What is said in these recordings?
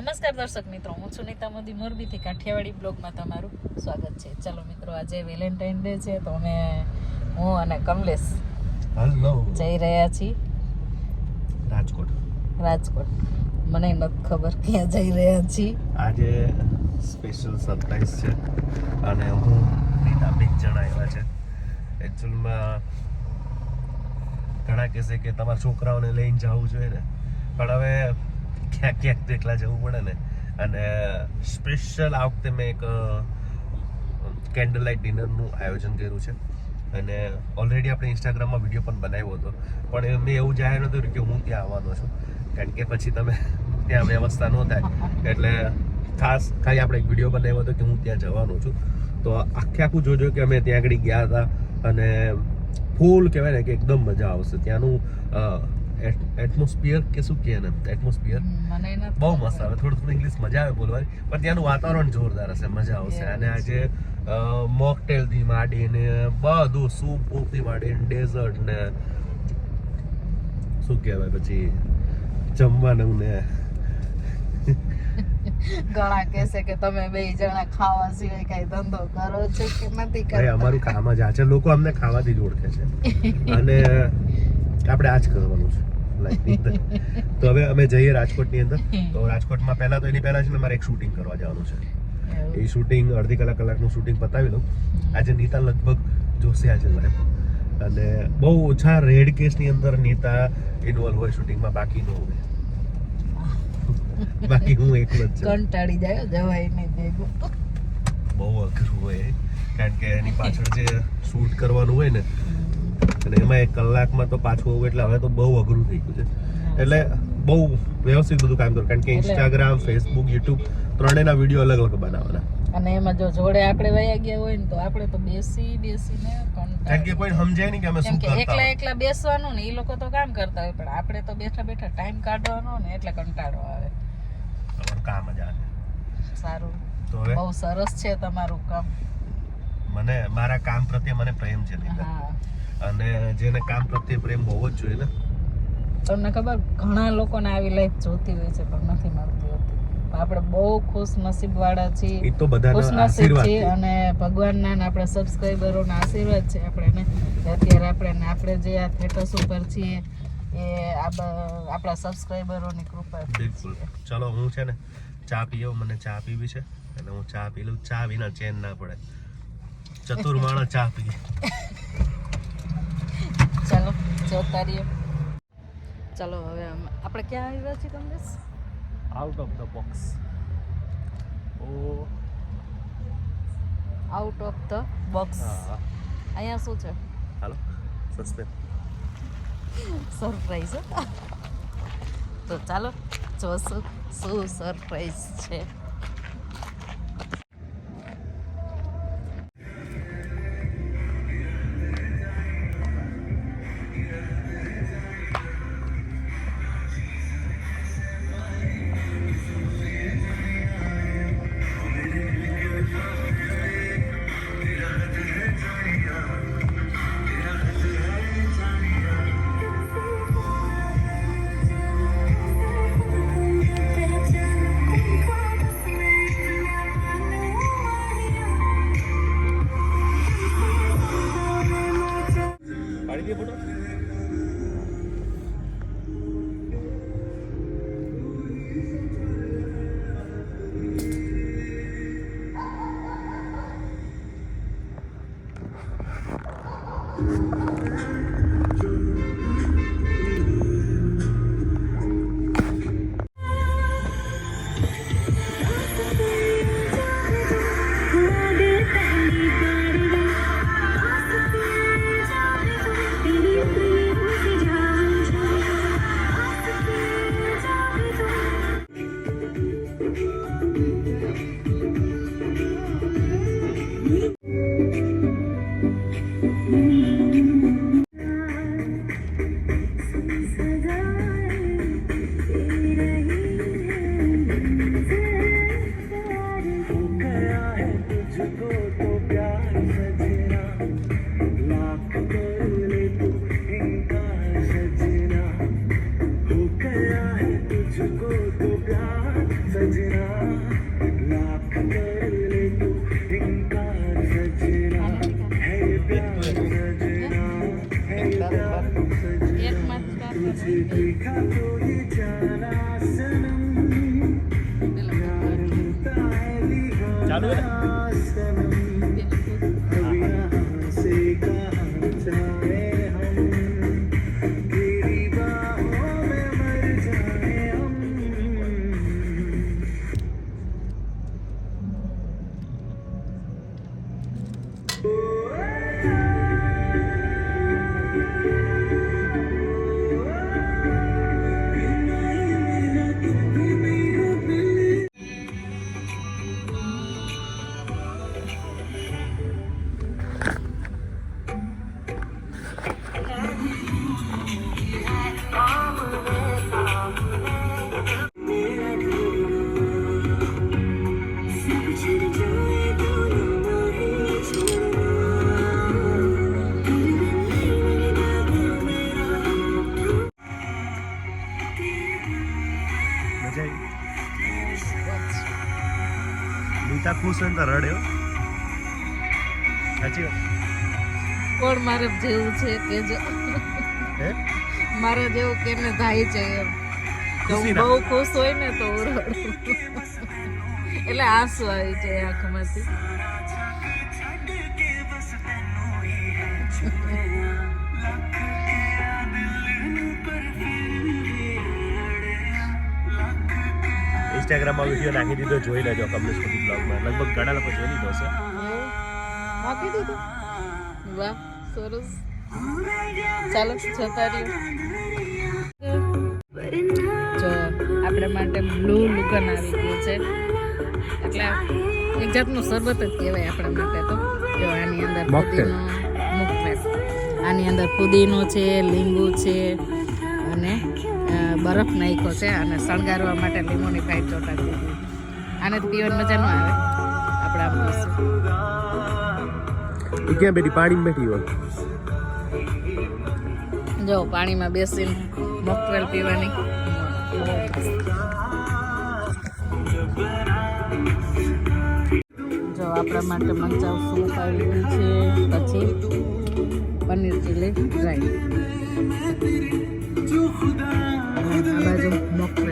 નમસ્કાર દર્શક મિત્રો હું છું નીતા મોદી. મોરબીથી કાઠિયાવાડી બ્લોગમાં તમારું સ્વાગત છે. ચલો મિત્રો આજે વેલેન્ટાઇન ડે છે તો અમે હું અને કમલેશ હલો જઈ રહ્યા છીએ. રાજકોટ. રાજકોટ. મને નથી ખબર ક્યાં જઈ રહ્યા છીએ. આજે સ્પેશિયલ સરપ્રાઈઝ છે અને હું નીતા બે જણા આવ્યા છે એકચ્યુઅલમાં ઘણા કહેશે કે તમારા છોકરાઓને લઈને જવું જોઈએ ને. પણ હવે ક્યાંક ક્યાંક તો એકલા જવું પડે ને? અને સ્પેશિયલ આ વખતે મેં એક કેન્ડલ લાઇટ ડિનરનું આયોજન કર્યું છે. અને ઓલરેડી આપણે ઇન્સ્ટાગ્રામમાં વીડિયો પણ બનાવ્યો હતો. પણ મેં એવું જાહેર નહોતું કે હું ત્યાં આવવાનો છું. કારણ કે પછી તમે ત્યાં વ્યવસ્થા ન થાય. એટલે ખાસ ખાલી આપણે એક વીડિયો બનાવ્યો હતો કે હું ત્યાં જવાનો છું. તો આખે આખું જોજો કે અમે ત્યાં આગળ ગયા હતા. અને ફૂલ કહેવાય ને કે એકદમ મજા આવશે. ત્યાંનું એટમોસ્ફિયર કે શું કહે એને એટમોસ્ફિયર બહુ મસ્ત આવે થોડું થોડું ઇંગ્લિશ મજા આવે બોલવાની પણ ત્યાંનું વાતાવરણ જોરદાર હશે મજા આવશે અને આજે મોકટેલથી માંડીને બધું સૂપથી માંડીને ડેઝર્ટ ને શું કહેવાય પછી? જમવાનું ને. ઘણા કહેશે કે તમે બે જણા ખાવા સિવાય કઈ ધંધો કરો છો કે નથી કરતા? અમારું કામ જ આ છે. લોકો અમને ખાવાથી જ ઓળખે છે. અને આપણે આ જ કરવાનું છે. તો હવે અમે જઈએ રાજકોટની અંદર. તો રાજકોટમાં પહેલા તો એની પહેલા છે ને મારે એક શૂટિંગ કરવા જવાનું છે. એ શૂટિંગ અડધી કલાક કલાકનું શૂટિંગ પતાવી લઉં. આજે નીતા લગભગ જોશે આજે લાઈવ અને બહુ ઓછા રેડ કેસની અંદર નીતા ઇન્વોલ્વ હોય શૂટિંગમાં બાકી ન હોય. બાકી હું એકલો જ કંટાળી જાય જવાય નહીં ભેગું બહુ અઘરું હોય. કારણ કે એની પાછળ જે શૂટ કરવાનું હોય ને અને એમાં એક કલાકમાં તો પાછું આવું એટલે હવે તો બહુ અઘરું થઈ ગયું છે. એટલે બહુ વ્યવસ્થિત બધું કામ કરું કારણ કે ઇન્સ્ટાગ્રામ ફેસબુક યુટ્યુબ ત્રણેયના વીડિયો અલગ અલગ બનાવવાના. અને એમાં જો જોડે આપણે વયા ગયા હોય ને તો આપણે તો બેસી બેસીને કારણ કે કોઈ સમજાય નહીં કે અમે શું કરતા એકલા. એકલા બેસવાનું ને એ લોકો તો કામ કરતા હોય પણ આપણે તો બેઠા બેઠા ટાઈમ કાઢવાનો ને એટલે કંટાળો આવે. કામ જ આવે. સારું. તો બહુ સરસ છે તમારું કામ. મને મારા કામ પ્રત્યે મને પ્રેમ છે નહીં હા. અને જેને કામ પ્રત્યે પ્રેમ બહુ જ જોઈએ ને. તમને ખબર ઘણા લોકોને આવી લાઈફ જોતી હોય છે પણ નથી મળતી હોતી. આપણે બહુ ખુશ નસીબ વાળા છીએ. એ તો બધાના ખુશનસીબ આશીર્વાદ છે. અને ભગવાનના આપણા સબસ્ક્રાઇબરોના આશીર્વાદ છે આપણને. અત્યારે આપણે આપણે જે આ થેટસ ઉપર છીએ એ આપણા સબસ્ક્રાઈબરોની કૃપા બિલકુલ. ચલો હું છે ને ચા પીયો મને ચા પીવી છે. અને હું ચા પી લઉં. ચા વિના ચેન ના પડે. ચતુર માણસ ચા પીએ. ચાલો જોતા રહીએ ચાલો હવે આપણે ક્યાં આવ્યા છીએ Kamlesh? Out of the box O. Out of the box અહીંયા શું છે? હાલો સસ્પેન્સ સરપ્રાઈઝ તો ચાલો જોશું શું સરપ્રાઈઝ છે. good. ચાલુ ખુશ હોય ને તો રડે. સાચી વાત? કોણ મારે જેવું છે કે જો? હે? મારે જેવું કેને થાય છે એમ. તો હું બહુ ખુશ હોય ને તો હું રડું. એટલે આંસુ આવી જાય આંખમાંથી. ઇન્સ્ટાગ્રામમાં વીડિયો નાખી દીધો જોઈ લેજો કમલેશ મોદી બ્લોગમાં લગભગ ઘણા લોકો જોઈ લીધો છે નાખી દીધો? વાહ સરસ. ચાલો જતા જો આપણા માટે બ્લુ લુગન આવી ગયું છે. એટલે એક જાતનું શરબત જ કહેવાય આપણા માટે તો. જો આની અંદર. પુદીનો મોકટેલ. આની અંદર પુદીનો છે લીંબુ છે અને બરફ નાખ્યો છે અને શણગારવા માટે લીંબુની ફાઈટ ચોટા દીધી. આને પીવાની મજા ન આવે. આપણા ક્યાં બેઠી? પાણી બેઠી હોય. જો પાણીમાં બેસીને મોકટેલ પીવાની. જો આપણા માટે મંચાવ સૂપ આવી છે. પછી પનીર ચીલી ડ્રાય આ બાજુ મોકટેલ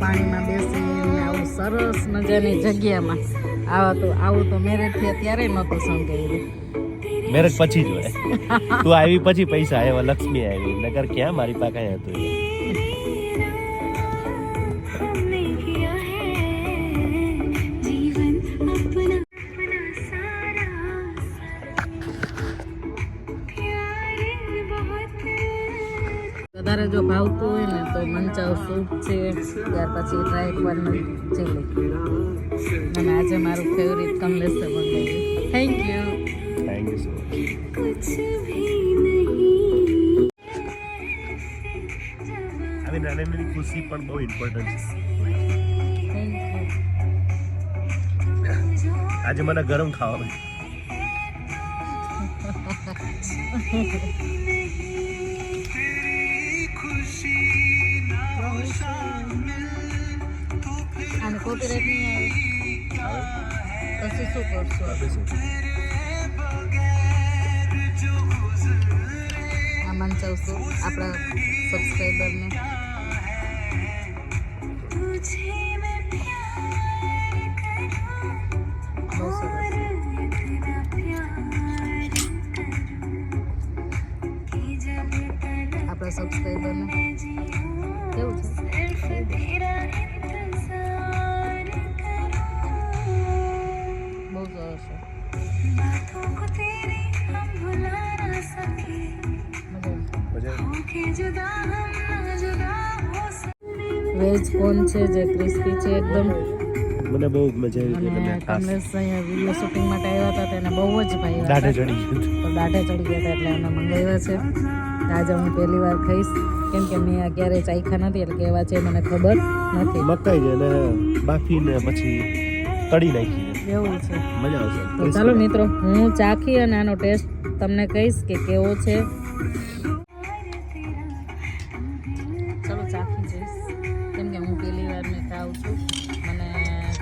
પાણીમાં બેસીને આવું સરસ મજાની જગ્યામાં આવા તો આવું તો મેરેજ થયા ત્યારે નહોતું સંકેલું મેરેજ પછી જ હોય. તું આવી પછી પૈસા આવ્યા લક્ષ્મી આવી. નગર ક્યાં મારી પાસે હતું જો ભાવતું હોય ને તો મંચાવ સૂપ છે ત્યાર પછી ડ્રાય એકવારનું ચીલી અને આજે મારું ફેવરિટ કમલેશ બની thank you thank you so much ખુશી પણ બહુ ઇમ્પોર્ટન્ટ આજે મને ગરમ ખાવા કોપીરાઈટ નહીં આવે. પછી શું કરશું? આ મંચાવશું આપણા સબસ્ક્રાઈબરને આપણા સબસ્ક્રાઈબરને કેવું છે? सके વેજ કોન છે જે ક્રિસ્પી છે એકદમ? મને બહુ મજા આવી અને મને કમલેશ અહીંયા વીડિયો શૂટિંગ માટે આવ્યા હતા તેને બહુ જ ભાઈ દાઢે ચડી ગયું તો દાઢે ચડી ગયા હતા એટલે અમે મંગાવ્યા છે. આજે હું પહેલી વાર ખાઈશ. કેમ કે મેં આ ક્યારેય ચાખ્યા નથી એટલે કેવા છે મને ખબર નથી. મકાઈ છે ને બાફીને પછી તળી નાખી એવું છે. મજા આવશે. તો ચાલો મિત્રો હું ચાખી અને આનો ટેસ્ટ તમને કહીશ કે કેવો છે. ચાલો ચાખી જઈશ. કેમ કે હું પહેલી વાર મેં ખાઉં છું. મને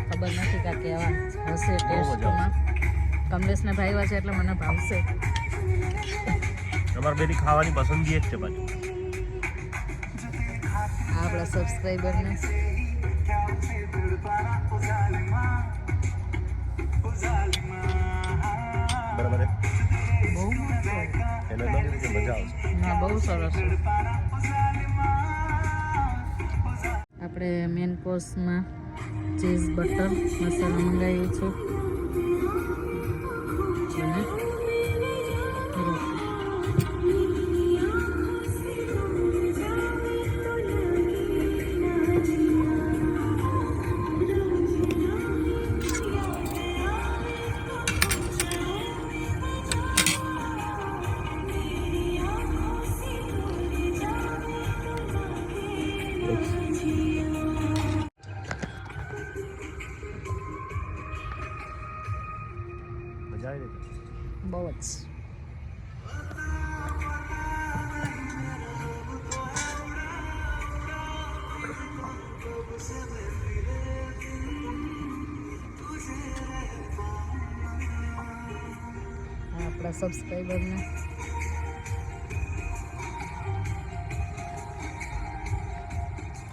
ખબર નથી કે કેવા હશે ટેસ્ટમાં કમલેશને ભાવ્યા છે એટલે મને ભાવશે. બેની ખાવાની પસંદગી જ છે પાછી. આપણા સબસ્ક્રાઈબરને બરાબર બહુ એટલે. એને મજા આવશે. ના બહુ સરસ આપણે મેન કોર્સમાં ચીઝ બટર મસાલા મંગાવીએ છે મજા આવી ને બહુ જ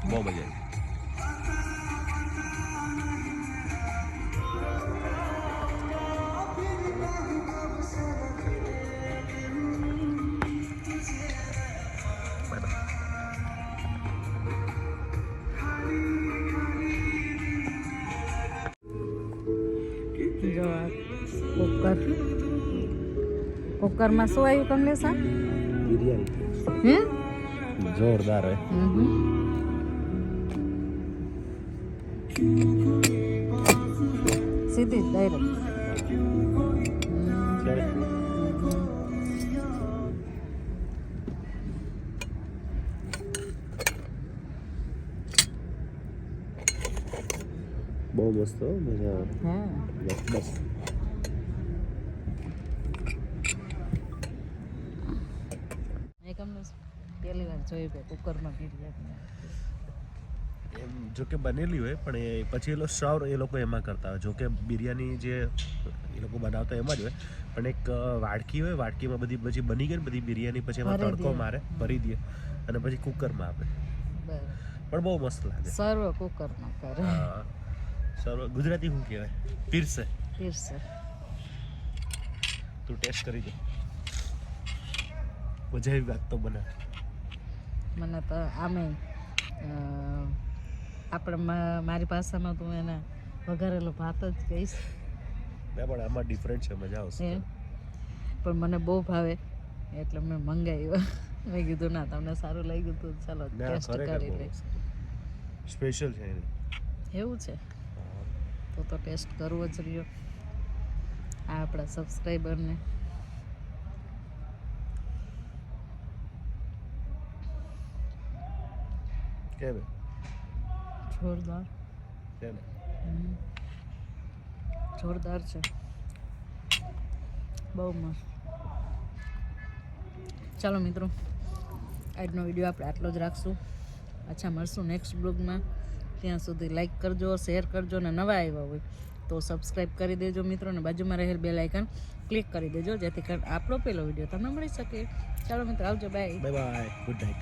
બહુ મજા આવી બાય બાય જો આ કુકર કુકરમાં શું આવ્યું કમલેશ આ બિરયાની હે જોરદાર હે હમ સીધી ડાયરેક્ટ બહુ મસ્ત મજા આવે. બસ. પહેલી વાર જોયું કે કુકરમાં બિરયાની એમ જો કે બનેલી હોય પણ એ પછી એ લોકો સર્વ એ લોકો એમાં કરતા હોય. જો કે બિરયાની જે એ લોકો બનાવતા એમાં જ હોય. પણ એક વાડકી હોય વાડકીમાં બધી પછી બની ગઈ ને બધી બિરયાની પછી એમાં તડકો મારે ભરી દે અને પછી કુકરમાં આપે. પણ બહુ મસ્ત લાગે. સર્વ કુકરમાં કરે. હા સર્વ ગુજરાતી શું કહેવાય? પીરસે. પીરસે. તું ટેસ્ટ કરી દે. મજા આવી વાત તો બને મને તો આમે આપણે મારી ભાષામાં તું એને વઘારેલો ભાત જ કહીશ. ના પણ આમાં ડિફરન્ટ છે મજા આવશે. પણ મને બહુ ભાવે એટલે મેં મંગાવ્યો. મેં કીધું ના તમને સારું લાગ્યું તો ચાલો ટેસ્ટ કરી લે સ્પેશિયલ છે એવું છે? તો તો ટેસ્ટ કરવો જ રહ્યો. આ આપણા સબસ્ક્રાઈબરને કેમ? જોરદાર. છે ને જોરદાર છે. બહુ મસ્ત. ચાલો મિત્રો આજનો વીડિયો આપણે આટલો જ રાખશું. અચ્છા મળશું નેક્સ્ટ બ્લોગમાં ત્યાં સુધી લાઇક કરજો શેર કરજો અને નવા આવ્યા હોય તો સબસ્ક્રાઈબ કરી દેજો મિત્રો અને બાજુમાં રહેલ બે લાઇકન ક્લિક કરી દેજો જેથી કરીને આપણો પહેલો વીડિયો તમને મળી શકે. ચાલો મિત્રો આવજો બાય બાય ગુડ નાઇટ